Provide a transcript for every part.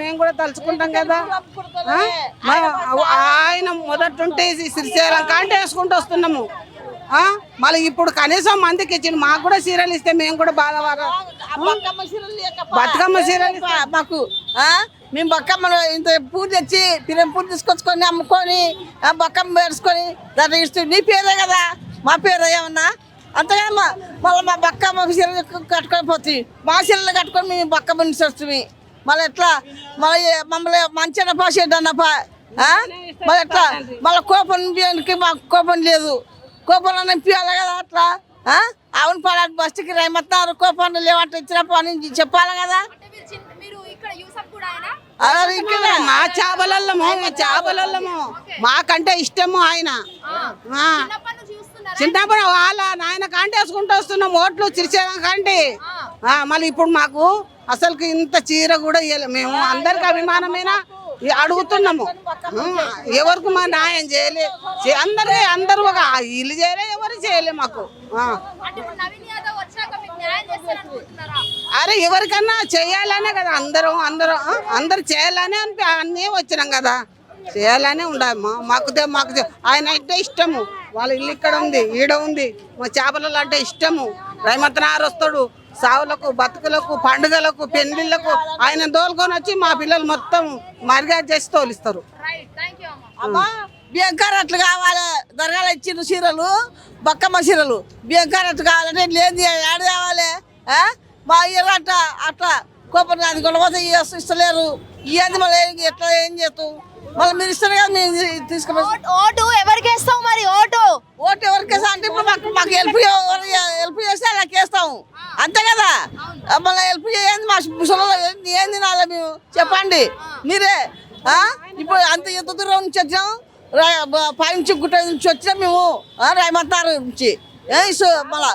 మేము కూడా తలుచుకుంటాం కదా. ఆయన మొదటి ఉంటే శ్రీశైలం కాంటే వేసుకుంటూ వస్తున్నాము? మళ్ళీ ఇప్పుడు కనీసం మందికి ఇచ్చిండు. మాకు కూడా సీరియల్ ఇస్తే మేము కూడా బాధపడ బతుకమ్మ సీరియల్ మాకు? మేము బక్కమ్మ ఇంత పూలు తెచ్చి పిరం పూలు తీసుకొచ్చుకొని అమ్ముకొని బక్కమ్మ వేసుకొని దాంట్లో ఇస్తూ నీ పేరే కదా? మా పేరు ఏమన్నా? అంతగా మళ్ళీ మా బక్కమ్మ చీరలు కట్టుకొని పోతుంది మా చీరలు కట్టుకొని మేము బక్కమ్మ నుంచి వస్తుంది మళ్ళీ ఎట్లా? మళ్ళీ మమ్మల్ని మంచిగా పాసేటన్నప్ప మళ్ళీ ఎట్లా? మళ్ళీ కోపం మాకు కోపం లేదు. కోపం నింపించాలి కదా అట్లా? అవును పడాలి బస్సుకి రేమత్తారు కోపం లేవంటే ఇచ్చిన పని చెప్పాలి కదా? మా చాపలల్లము మా చాపలల్లము. మాకంటే ఇష్టము ఆయన. చిన్నప్పుడు వాళ్ళ నాయన కాంటే వేసుకుంటూ వస్తున్నాం. ఓట్లు చిరిచేయడం కాంటి. మళ్ళీ ఇప్పుడు మాకు అసలుకి ఇంత చీర కూడా ఇవ్వలే మేము అందరికి అభిమానమైన? అడుగుతున్నాము. ఎవరికి మా న్యాయం చేయలే. అందరికి అందరూ ఒక ఇల్లు చేయలే ఎవరు చేయలే మాకు. అరే ఎవరికన్నా చేయాలనే కదా అందరూ అందరూ అందరూ చేయాలనే అనిపి అన్నీ వచ్చినాం కదా. చేయాలనే ఉండమ్మా మాకు మాకు ఆయన అంటే ఇష్టము. వాళ్ళ ఇల్లు ఇక్కడ ఉంది ఈడ ఉంది. మా చేపలలో అంటే ఇష్టము. రైమతనారు వస్తాడు. సావులకు బతుకులకు పండుగలకు పెళ్ళిళ్ళకు ఆయన దోలుకొని వచ్చి మా పిల్లలు మొత్తం మరిగా చేసి తోలిస్తారు. రైట్ థ్యాంక్ యూ అమ్మ. అమ్మా బియ్యంకార అట్లు కావాలి. దరగాలు ఇచ్చిన చీరలు బక్కమ్మ చీరలు. బియ్యంకార అట్లు కావాలంటే లేదు ఏడు కావాలి? ఆ? మా ఇయ్యాలంట అట్లా కోపం అది ఇయ్య- ఇస్తలేరు. ఇవన్నీ మళ్ళీ ఏం- ఎట్లా ఏం చేస్తాం మళ్ళీ మీరు ఇస్తారు కదా మేము తీసుకుని ఓటు- ఎవరికి వేస్తావు మరి? ఓటు. ఓటు ఎవరికి అంటే ఇప్పుడు మాకు మాకు హెల్ప్ హెల్ప్ చేస్తే అంతే కదా? మళ్ళీ హెల్ప్ చేయండి మా ముసలి ఏం తినాలి మేము? చెప్పండి. మీరే? ఇప్పుడు అంత ఎంత దూరం నుంచి వచ్చాం? గుట్ట నుంచి వచ్చినాం మేము రాయమంటారు నుంచి. మళ్ళా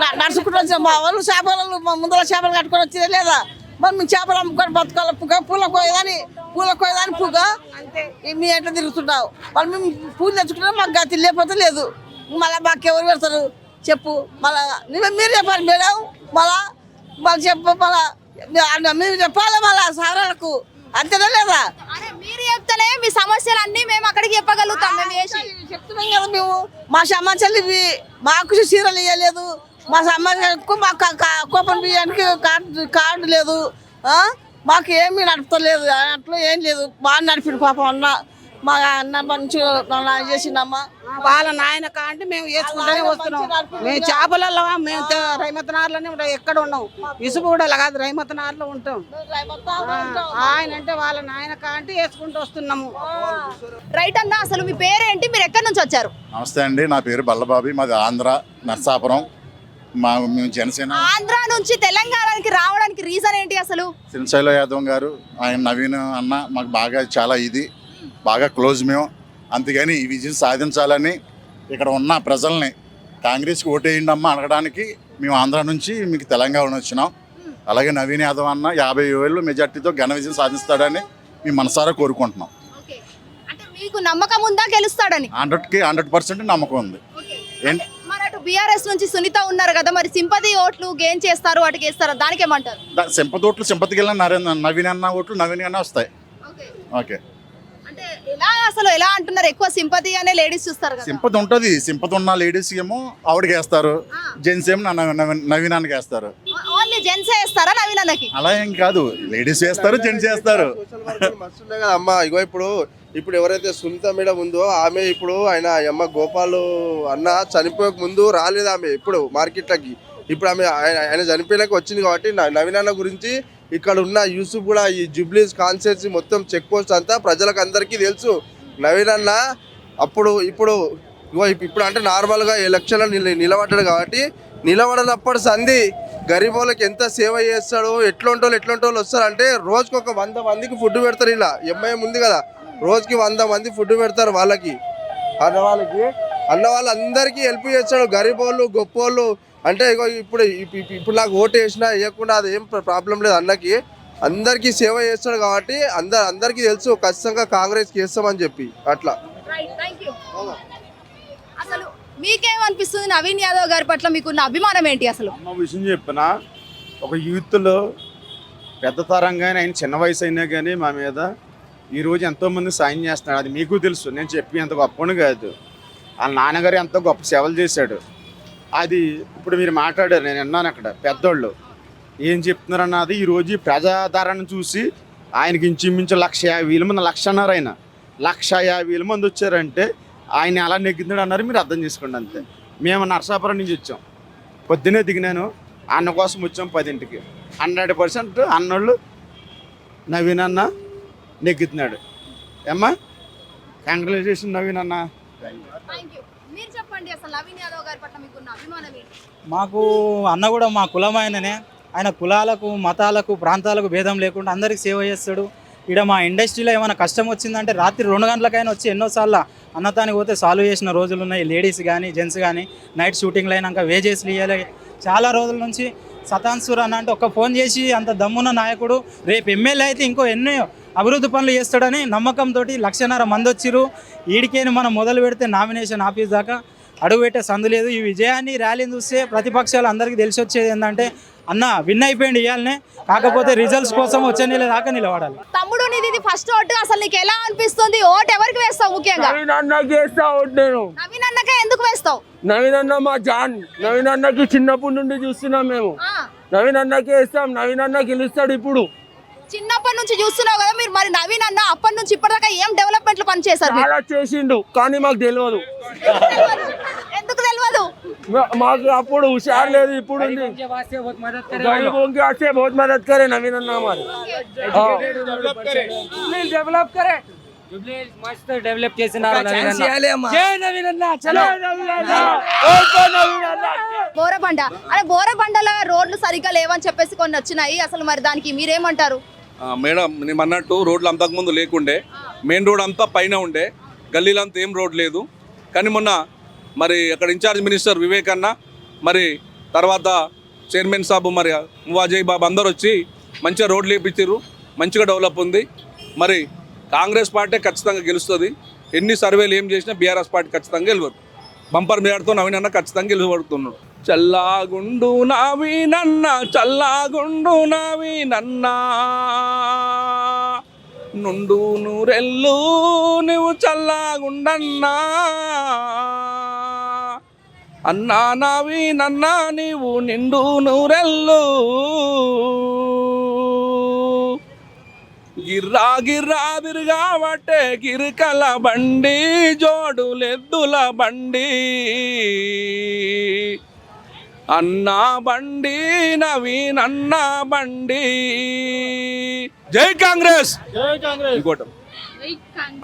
న- నడుచుకుంటూ వచ్చాం. మా వాళ్ళు చేపలు మా ముందర చేపలు కట్టుకొని వచ్చినా లేదా? మరి మేము చేపలు అమ్ముకొని బతకాలి. పుగ పూల కోయదాని పూల కోయదాని పుగ మీ ఎట్లా తిరుగుతున్నావు వాళ్ళు మేము పూలు తెచ్చుకుంటాం మాకు గతి లేకపోతే లేదు. మళ్ళీ మాకు ఎవరు పెడతారు? చెప్పు మళ్ళా నువ్వే- మీరు చెప్పాలి మేడం మళ్ళా మళ్ళీ చెప్పు మళ్ళా మీరు చెప్పాలి మళ్ళా సారాలకు. అంతేనా లేదా? మీరు చెప్తేనే మీ సమస్యలన్నీ మేము అక్కడికి చెప్పగలుగుతాం మేము చెప్తున్నాం కదా మేము. మా సమాచారాలు ఇవి మాకు చీరలు ఇవ్వలేదు మా సమాచారం మా కోపం బియ్యానికి కార్డు కార్డు లేదు? మాకు ఏమీ నడపలేదు అట్లా ఏం లేదు. బాగా నడిపిడు పాపం అన్న. మా అన్న మంచిగా నాన్న చేసిండమ్మా. వాళ్ళ నాయన కాంటే మేము వేసుకుంటూనే వస్తున్నాం. మేము చేపలలో మేము రైమతనార్లోనే ఉంటాం. ఎక్కడ ఉన్నాం ఇసుపు కూడా కాదు రైమతనార్లో ఉంటాం. ఆయన అంటే వాళ్ళ నాయన కాంటే వేసుకుంటూ వస్తున్నాము. రైట్ అన్న అసలు మీ పేరేంటి? మీరు ఎక్కడి నుంచి వచ్చారు? నమస్తే అండి నా పేరు బల్లబాబి మాది ఆంధ్ర నర్సాపురం. మా మేము జనసేన. ఆంధ్ర నుంచి తెలంగాణకి రావడానికి రీజన్ ఏంటి అసలు? శ్రీశైల యాదవ్ గారు ఆయన నవీన్ అన్న మాకు బాగా చాలా ఇది. బాగా క్లోజ్ మేము. అందుకని ఈ విజయం సాధించాలని ఇక్కడ ఉన్న ప్రజల్ని కాంగ్రెస్కి ఓటేయండి అమ్మ అనడానికి మేము ఆంధ్ర నుంచి మీకు తెలంగాణ వచ్చినాం. అలాగే నవీన్ యాదవ్ అన్న యాభై వేలు మెజార్టీతో ఘన విజయం సాధిస్తాడని మేము మనసారా కోరుకుంటున్నాం. అంటే మీకు నమ్మకం ఉందా గెలుస్తాడని? హండ్రెడ్కి హండ్రెడ్ పర్సెంట్ నమ్మకం ఉంది. మరి అటు బీఆర్ఎస్ నుంచి సునీత ఉన్నారు కదా మరి సింపతి ఓట్లు గేమ్ చేస్తారు వాటికి వేస్తారా దానికి ఏమంటారు సింపతి ఓట్లు సింపతికి వెళ్ళిన నరేంద్ర నవీన్ అన్న ఓట్లు నవీన్ అన్న వస్తాయి ఓకే. అంటే ఎలా అసలు ఎలా అంటున్నారు? ఎక్కువ సింపతి అనే లేడీస్ చూస్తారు కదా. సింపతి ఉంటుంది. సింపతి ఉన్న లేడీస్ ఏమో ఆవిడకి వేస్తారు జెంట్స్ ఏమో నా- నవీన్ నవీనానికి వేస్తారు ఓన్లీ జెంట్స్ వేస్తారా నవీన్ అన్నకి అలా ఏం కాదు. లేడీస్ వేస్తారు జెంట్స్ వేస్తారు. మస్తు ఉన్నాయి కదా అమ్మ. ఇగో ఇప్పుడు ఇప్పుడు ఎవరైతే సునీత మేడం ఉందో ఆమె ఇప్పుడు ఆయన అమ్మ గోపాలు అన్న చనిపోయక ముందు రాలేదు ఆమె ఇప్పుడు మార్కెట్లకి. ఇప్పుడు ఆమె ఆయన ఆయన చనిపోయినాక వచ్చింది కాబట్టి న- నవీన్ అన్న గురించి ఇక్కడ ఉన్న యూసుఫ్ కూడా ఈ జుబ్లీస్ కాన్స్టిట్యూన్సీ మొత్తం చెక్ పోస్ట్ అంతా ప్రజలకు అందరికీ తెలుసు. నవీన్ అన్న అప్పుడు ఇప్పుడు ఇప్పుడు అంటే నార్మల్గా ఎలక్షన్లో నిల నిలబడ్డాడు కాబట్టి నిలబడినప్పుడు సంధి గరీబ్ వాళ్ళకి ఎంత సేవ చేస్తాడు ఎట్లుంటో ఎట్లుంటో వస్తారు అంటే రోజుకి ఒక వంద మందికి ఫుడ్ పెడతారు ఇలా. ఎంఐఎం ఉంది కదా రోజుకి వంద మంది ఫుడ్ పెడతారు వాళ్ళకి. అన్న వాళ్ళకి అన్న వాళ్ళందరికీ హెల్ప్ చేస్తాడు. గరీబ్ వాళ్ళు గొప్ప వాళ్ళు అంటే ఇగో ఇప్పుడు ఇప్- ఇప్- ఇప్పుడు నాకు ఓటు వేసినా వేయకుండా అది ఏం ప్రాబ్లం లేదు అన్నకి. అందరికీ సేవ చేస్తాడు కాబట్టి అందరు అందరికీ తెలుసు ఖచ్చితంగా కాంగ్రెస్కి వేస్తామని చెప్పి అట్లా. అసలు మీకేమనిపిస్తుంది నవీన్ యాదవ్ గారి పట్ల మీకున్న అభిమానం ఏంటి అసలు? అమ్మ విషయం చెప్పిన? ఒక యూత్లో పెద్ద తరంగానే ఆయన చిన్న వయసు అయినా కానీ మా మీద ఈరోజు ఎంతోమంది సాయం చేస్తున్నాడు అది మీకు తెలుసు. నేను చెప్పి అంత గొప్పని కాదు. వాళ్ళ నాన్నగారు ఎంతో గొప్ప సేవలు చేశాడు. అది ఇప్పుడు మీరు మాట్లాడారు నేను విన్నాను అక్కడ పెద్దోళ్ళు. ఏం చెప్తున్నారు అన్నది ఈరోజు ప్రజాదరణ చూసి ఆయనకి ఇంచుమించు లక్ష యాభై వేల మంది లక్ష ఆయన. లక్ష యాభై వేల మంది వచ్చారంటే ఆయన ఎలా నెగ్గుతున్నాడు అన్నారు మీరు అర్థం చేసుకోండి అంతే. మేము నరసాపురం నుంచి వచ్చాం. పొద్దునే దిగినాను అన్న కోసం వచ్చాం పదింటికి. హండ్రెడ్ పర్సెంట్ అన్నోళ్ళు నవీన్ అన్న నెగ్గుతున్నాడు ఏమ్మా? కంగ్రాచులేషన్ నవీన్ అన్న. థ్యాంక్ యూ మీరు చెప్పండి అసలు నవీన్ యాదవ్ గారి పట్ల మీకున్న అభిమానం ఏంటి? మాకు అన్న కూడా మా కులం ఆయననే ఆయన కులాలకు మతాలకు ప్రాంతాలకు భేదం లేకుండా అందరికి సేవ చేస్తాడు. ఇక్కడ మా ఇండస్ట్రీలో ఏమైనా కష్టం వచ్చిందంటే రాత్రి రెండు గంటలకైనా వచ్చి ఎన్నోసార్లు అన్నతానికి పోతే సాల్వ్ చేసిన రోజులు ఉన్నాయి. లేడీస్ కానీ జెంట్స్ కానీ నైట్ షూటింగ్లు అయినాక వేజెస్లు ఇవ్వాలి చాలా రోజుల నుంచి సతాన్సూర్ అన్న అంటే ఒక ఫోన్ చేసి అంత దమ్మున్న నాయకుడు రేపు ఎమ్మెల్యే అయితే ఇంకో ఎన్నో అభివృద్ధి పనులు చేస్తాడని నమ్మకంతో లక్షన్నర మంది వచ్చిర్రు. ఈడికేని మనం మొదలు పెడితే నామినేషన్ ఆఫీస్ దాకా అడుగు పెట్టే సందు లేదు. ఈ విజయాన్ని ర్యాలీని చూస్తే ప్రతిపక్షాలు అందరికీ తెలిసి వచ్చేది ఏంటంటే అన్న విన్ అయిపోయింది ఇవ్వాలనే కాకపోతే రిజల్ట్స్ కోసం వచ్చే నెల దాకా నిలబడాలి. తమ్ముడు నీది ఇది ఫస్ట్ ఓటు. అసలు నీకు ఎలా అనిపిస్తుంది? ఓటు ఎవరికి వేస్తావు ముఖ్యంగా? నవీన్ అన్నకి వేస్తా నేను. నవీన్ అన్నకే ఎందుకు వేస్తావు? నవీన్ అన్న మా జాన్. నవీన్ అన్నకి చిన్నప్పటి నుండి చూస్తున్నాం మేము. ఆ, నవీన్ అన్నకి వేస్తాం. నవీన్ అన్న గెలుస్తాడు ఇప్పుడు. చిన్నప్పటి నుంచి చూస్తున్నావు కదా మీరు మరి నవీన్ అన్న అప్పటి నుంచి ఇప్పటిదాకా ఏం డెవలప్మెంట్లు పని చేశారు మీరు? చాలా చేసిండు కానీ మాకు తెలియదు ఎందుకు తెలియదు మా- మాకు అప్పుడు హుషారు లేదు ఇప్పుడు ఉంది गरीबों के वास्ते बहुत मदद करे नवीन अन्ना हमारे हाँ। प्लीज डेवलप करे మస్త్ డెవలప్ చేసినారు నవీన్ అన్న. జై నవీన్ అన్న చలో బోరబండ అరే బోరబండల రోడ్లు సరిగ్గా లేవని చెప్పేసి కొన్ని వచ్చినాయి అసలు మరి దానికి మీరేమంటారు ఆ, మేడం నేను అన్నట్టు రోడ్లు అంతకుముందు లేకుండే మెయిన్ రోడ్ అంతా పైన ఉండే గల్లీలంతా ఏం రోడ్ లేదు. కానీ మొన్న మరి అక్కడ ఇన్ఛార్జ్ మినిస్టర్ వివేక్ అన్న మరి తర్వాత చైర్మన్ సాబు మరి మువాజయ్ బాబు అందరు వచ్చి మంచిగా రోడ్లు వేపించారు మంచిగా డెవలప్ ఉంది. మరి కాంగ్రెస్ పార్టీ ఖచ్చితంగా గెలుస్తుంది. ఎన్ని సర్వేలు ఏం చేసినా బీఆర్ఎస్ పార్టీ ఖచ్చితంగా గెలవరు బంపర్ మేడతో నవీన్ అన్న ఖచ్చితంగా గెలువబడుతున్నాడు. చల్లాగుండు నవీనన్న చల్లాగుండు నవీనన్న నుండు నూరెల్లు నువ్వు చల్లాగుండన్నా. అన్నా నవీనన్నా నీవు నిండు నూరెల్లు గిర్రా గిర్రా తిరుగాబట్టే గిరికల బండి జోడులెద్దుల బండి. అన్నా బండి నవీన్ అన్నా బండి. జై కాంగ్రెస్! ఇంకోటి.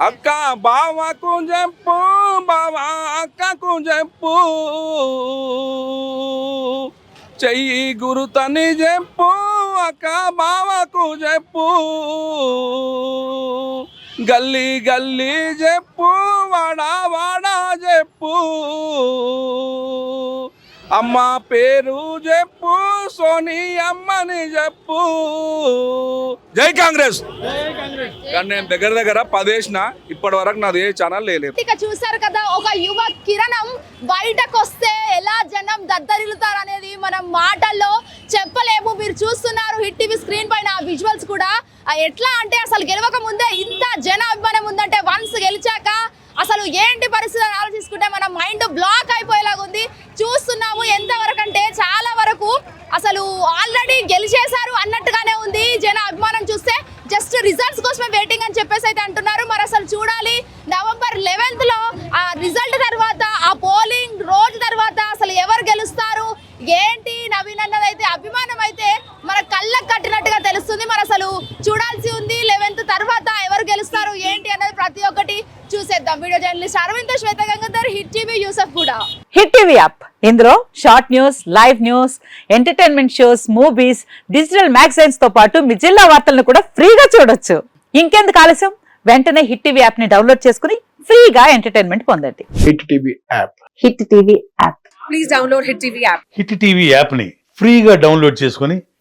అక్క బావకు చెప్పు బావా అక్కకు చెప్పు. చెయ్యి గురుతని చెప్పు అక్క బావకు చెప్పు. గల్లీ గల్లీ చెప్పు వాడా వాడా చెప్పు. అమ్మ పేరు చెప్పు సోని అమ్మని చెప్పు. జై కాంగ్రెస్. కానీ నేను దగ్గర దగ్గర పదేసిన ఇప్పటి వరకు నాది ఏ ఛానల్ లేదు ఇక చూసారు కదా ఒక యువ కిరణం బయటకు వస్తే ఎలా జనం దద్దరిల్లుతారు అనేది మనం మాటల్లో చెప్పలేము. మీరు చూస్తున్నారు హిట్ టీవీ స్క్రీన్ పైన విజువల్స్ కూడా. ఎట్లా అంటే అసలు గెలవక ముందే ఇంత జన అభిమానం ఉందంటే వన్స్ గెలిచాక అసలు ఏంటి పరిస్థితి ఆలోచించుకుంటే మన మైండ్ బ్లాక్ అయిపోయేలాగా ఉంది చూస్తున్నాము ఎంతవరకు అంటే చాలా వరకు అసలు ఆల్రెడీ గెలిచేశారు అన్నట్టుగానే ఉంది జన అభిమానం చూస్తే జస్ట్ రిజల్ట్స్ కోసమే వెయిటింగ్ అని చెప్పేసి అయితే అంటున్నారు మరి అసలు చూడాలి నవంబర్ లెవెన్త్లో ఆ రిజల్ట్ తర్వాత ఆ పోలింగ్ రోజు తర్వాత అసలు ఎవరు గెలుస్తారు ఏంటి నవీన్ అన్నది అయితే అభిమానం అయితే మన కళ్ళకు కట్టినట్టుగా తెలుస్తుంది మరి అసలు చూడాల్సి ఉంది. లెవెన్త్ తర్వాత ఎవరు గెలుస్తారు ఏంటి అన్నది ప్రతి ఒక్కటి చూసేద్దాం. Video journalist Aravind Swetha Gangadhar hit TV Yusuf కూడా హిట్ టీవీ యాప్. ఇందులో short news live news entertainment shows movies digital మ్యాగజైన్స్తో పాటు మీ జిల్లా వార్తలను కూడా ఫ్రీగా చూడొచ్చు. ఇంకెందుకు ఆలస్యం? వెంటనే హిట్ టీవీ యాప్ని డౌన్లోడ్ చేసుకుని ఫ్రీగా ఎంటర్టైన్మెంట్ పొందండి. Hit TV app. Hit TV app. Please download hit TV app. Hit TV యాప్ని ఫ్రీగా డౌన్లోడ్ చేసుకొని